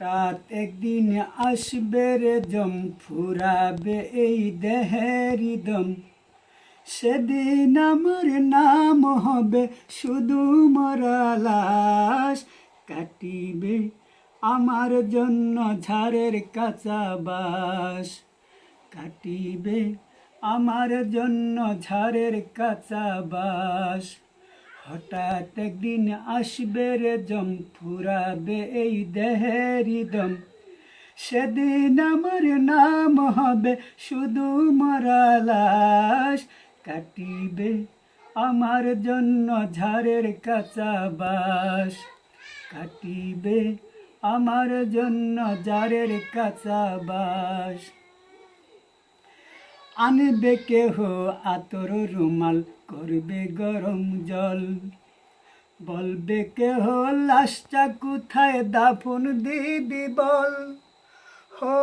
তাত একদিন আসবে রে জম ফুরাবে এই দেহের দম। সেদিন আমার নাম হবে শুধু মরা লাশ কাটিবে আমার জন্য ঝাড়ের কাঁচা বাস কাটিবে আমার জন্য ঝাড়ের কাঁচা বাস হঠাৎ একদিন আসবে রে জম, ফুরাবে এই দেহের দম। সেদিন আমার নাম হবে শুধু মরা কাটিবে আমার জন্য ঝাড়ের কাঁচা বাস কাটিবে আমার জন্য ঝাড়ের কাঁচা বাস আনবে কেহ, আতর রুমাল করবে গরম জল। বলবে কেহ, লাশটা কোথায়? দাফন দিবি বল। হো।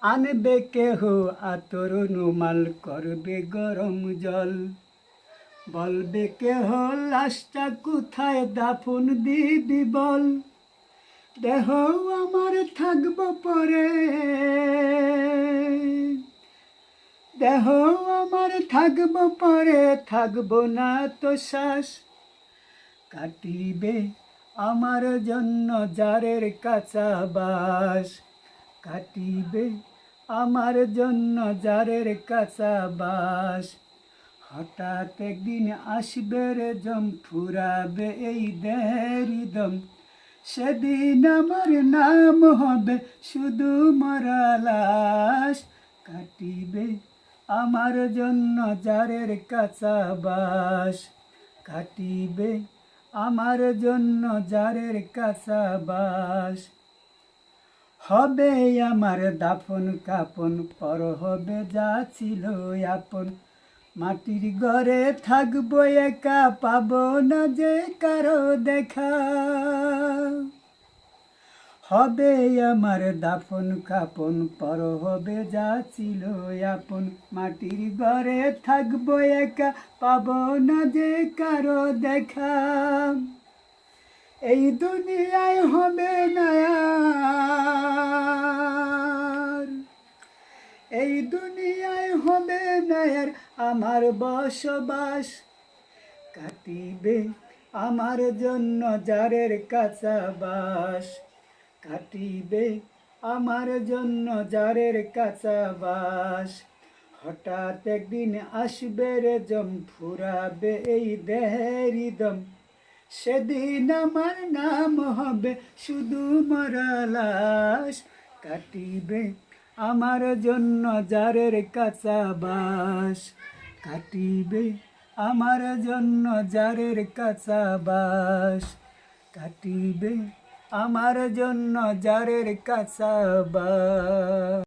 আনবে কেহ, আতর রুমাল করবে গরম জল। বলবে কেহ, লাশটা কোথায়, দাফন দিবি বল। দেহ আমার থাকব পরে। দেহ আমার থাকব পরে, থাকব না তো শ্বাস। কাটিবে আমার জন্য জারের কাঁচা বাস। কাটিবে আমার জন্য জারের কাঁচা বাস। হঠাৎ একদিন আসবে রে জম, ফুরাবে এই দেহেরি দম। সেদিন আমার নাম হবে শুধু মরা কাটিবে আমার জন্য জারের কাঁচা বাস কাটিবে আমার জন্য জারের কাঁচা বাস হবে আমার দাফন কাপন, পর হবে যা ছিল আপন। মাটির ঘরে থাকব একা, পাব না যে কারও দেখা। হবে আমার দাফন কাপন, পর হবে যা ছিল আপন। মাটির ঘরে থাকব একা, পাব না যে কারও দেখা। এই দুনিয়ায় হবে না এই দুনিয়ায় হবে না আমার বসবাস। কাটিবে আমার জন্য জারের কাঁচা বাস কাটিবে আমার জন্য জারের কাঁচা বাস হঠাৎ একদিন আসবে রে জম, ফুরাবে এই দেহের দম। সেদিন আমার নাম হবে শুধু মরা লাশ। কাটিবে আমার জন্য জারের কাঁচা বাস কাটিবে। আমার জন্য জারের কাঁচা বাস কাটিবে। আমার জন্য জারের কাঁচা বাস